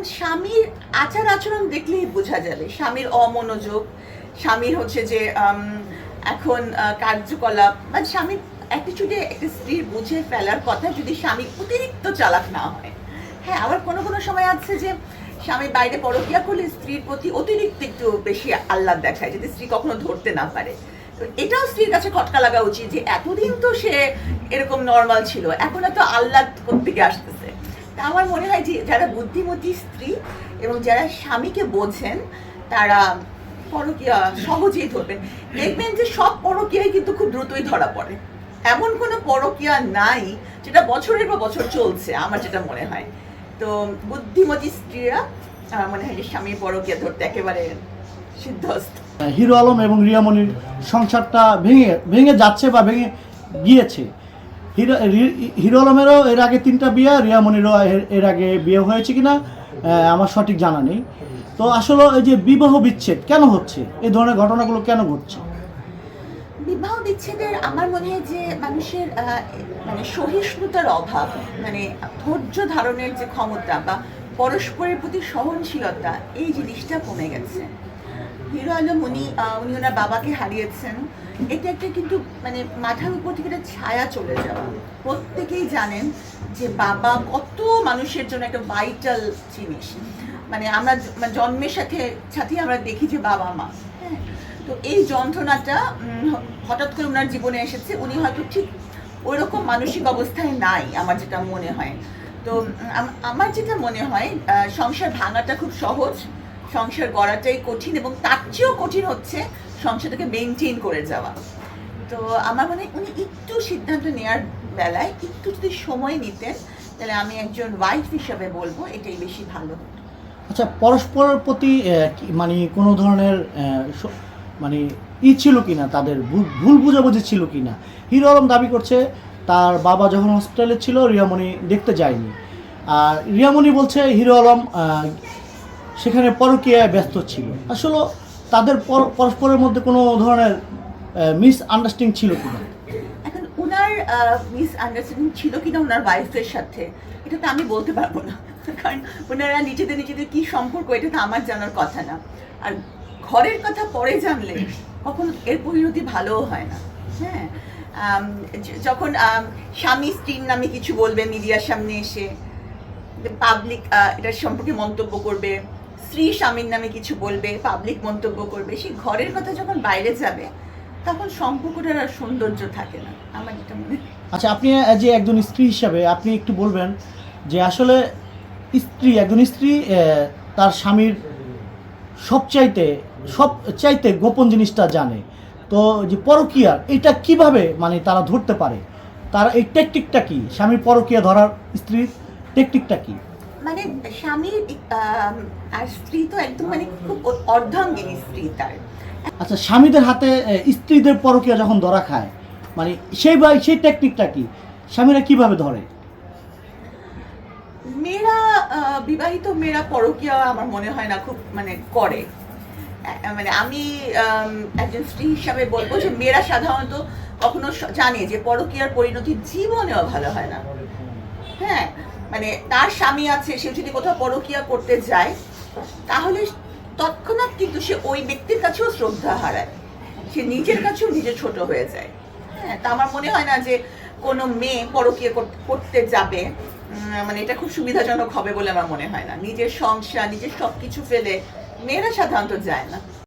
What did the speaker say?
এখন স্বামীর আচার আচরণ দেখলেই বোঝা যাবে। স্বামীর অমনোযোগ, স্বামীর হচ্ছে যে এখন কার্যকলাপ মানে স্বামীর অ্যাটিচিউডে একটা স্ত্রীর বুঝে ফেলার কথা যদি স্বামী অতিরিক্ত চালাক না হয়। হ্যাঁ আবার কোনো কোনো সময় আছে যে, স্বামী বাইরে পরকিয়া করলে স্ত্রীর প্রতি অতিরিক্ত একটু বেশি আহ্লাদ দেখায়, যদি স্ত্রী কখনো ধরতে না পারে। এটাও স্ত্রীর কাছে খটকা লাগা উচিত যে, এতদিন তো সে এরকম নর্মাল ছিল, এখন এত আহ্লাদ থেকে আসতেছে? তা আমার মনে হয় যে যারা বুদ্ধিমতী স্ত্রী এবং যারা স্বামীকে বোঝেন, তারা পরকিয়া সহজেই ধরবেন। দেখবেন যে সব পরকিয়াই কিন্তু খুব দ্রুতই ধরা পড়ে। এমন কোনো পরকিয়া নাই যেটা বছরের পর বছর চলছে, আমার যেটা মনে হয়। তো বুদ্ধিমতী স্ত্রীরা, আমার মনে হয় যে স্বামীর পরকিয়া ধরতে একেবারে সিদ্ধস্ত হিরো আলম এবং রিয়ামণির সংসারটা ভেঙে ভেঙে যাচ্ছে বা ভেঙে গিয়েছে। হিরো আলমেরও এর আগে তিনটা বিয়ে রিয়ামণিরও এর- এর আগে বিয়ে হয়েছে কিনা আমার সঠিক জানা নেই। তো আসলে এই যে বিবাহ বিচ্ছেদ কেন হচ্ছে? এই ধরনের ঘটনাগুলো কেন ঘটছে? বিবাহ বিচ্ছেদের আমার মনে হয় যে মানুষের মানে সহিষ্ণুতার অভাব মানে ধৈর্য ধারণের যে ক্ষমতা বা পরস্পরের প্রতি সহনশীলতা, এই জিনিসটা কমে গেছে। হিরো আলম উনি উনি ওনার বাবাকে হারিয়েছেন। এটা একটা কিন্তু মানে মাথার উপর থেকে একটা ছায়া চলে যাওয়া। প্রত্যেকেই জানেন যে বাবা কত মানুষের জন্য একটা ভাইটাল জিনিস। মানে আমরা মানে জন্মের সাথে, সাথেই আমরা দেখি যে বাবা মা। হ্যাঁ? তো এই যন্ত্রণাটা হঠাৎ করে ওনার জীবনে এসেছে। উনি হয়তো ঠিক ওইরকম মানসিক অবস্থায় নাই, আমার যেটা মনে হয়। তো আমার যেটা মনে হয় সংসার ভাঙাটা খুব সহজ। সংসার গড়াটাই কঠিন এবং তার চেয়েও কঠিন হচ্ছে সংসারটাকে মেনটেন করে যাওয়া। তো আমার মনে উনি একটু সিদ্ধান্ত নেওয়ার বেলায় একটু যদি সময় নিতেন, তাহলে আমি একজন ওয়াইফ হিসাবে বলব, এটাই বেশি ভালো আচ্ছা পরস্পরের প্রতি মানে কোনো ধরনের মানে ই ছিল কিনা, তাদের ভুল- বুঝাবুঝি ছিল কিনা? হিরো আলম দাবি করছে, তার বাবা যখন হসপিটালে ছিল, রিয়ামণি দেখতে যায়নি। আর রিয়ামণি বলছে, হিরো আলম সেখানে পরকীয়ায় ব্যস্ত ছিল। আসলে তাদের পর- পরস্পরের মধ্যে কোনো ধরনের মিস আন্ডারস্ট্যান্ডিং ছিল কিনা? এখন ওনার মিস আন্ডারস্ট্যান্ডিং ছিল কিনা ওনার ওয়াইফের সাথে, এটা তো আমি বলতে পারব না। কারণ ওনারা নিজেদের নিজেদের কি সম্পর্ক, এটা তো আমার জানার কথা না। আর ঘরের কথা পরে জানলে কখন এর পরিণতি ভালোও হয় না। হ্যাঁ যখন স্বামী স্ত্রীর নামে কিছু বলবে, মিডিয়ার সামনে এসে পাবলিক এটার সম্পর্কে মন্তব্য করবে স্ত্রী স্বামীর নামে কিছু বলবে পাবলিক মন্তব্য করবে, সেই ঘরের কথা যখন বাইরে যাবে, তখন সম্পর্কটার আর সৌন্দর্য থাকে না। আমার যেটা মনে আচ্ছা আপনি যে একজন স্ত্রী হিসাবে আপনি একটু বলবেন যে আসলে স্ত্রী, একজন স্ত্রী তার স্বামীর সবচাইতে, সব, চাইতে গোপন জিনিসটা জানে। তো যে পরকীয়া, এটা কীভাবে মানে তারা ধরতে পারে? তার এই টেকটিকটা কি? স্বামীর পরকীয়া ধরার স্ত্রীর টেকটিকটা কি? মানে স্বামীর আম, আর স্ত্রী তো একদম মানে খুব অর্ধাঙ্গিনী স্ত্রী তার। আচ্ছা স্বামীদের হাতে স্ত্রীদের পরকীয়া যখন ধরা খায় মানে সেই সেই টেকনিকটা কি? স্বামীরা কীভাবে ধরে? মেয়েরা বিবাহিত মেয়েরা পরকীয়া আমার মনে হয় না খুব মানে করে। মানে আমি একজন স্ত্রী হিসাবে বলব যে মেয়েরা সাধারণত কখনো জানে যে পরকীয়ার পরিণতি জীবনেও ভালো হয় না। হ্যাঁ মানে তার স্বামী আছে সে যদি কোথাও পরকীয়া করতে যায়, তাহলে তৎক্ষণাৎ কিন্তু সে ওই ব্যক্তির কাছেও শ্রদ্ধা হারায়। সে নিজের কাছেও নিজে ছোট হয়ে যায়। হ্যাঁ তা আমার মনে হয় না যে কোনো মেয়ে পরকীয়া কর- করতে যাবে। মানে এটা খুব সুবিধাজনক হবে বলে আমার মনে হয় না। নিজের সংসার, নিজের সব কিছু ফেলে মেয়েরা সাধারণত যায় না।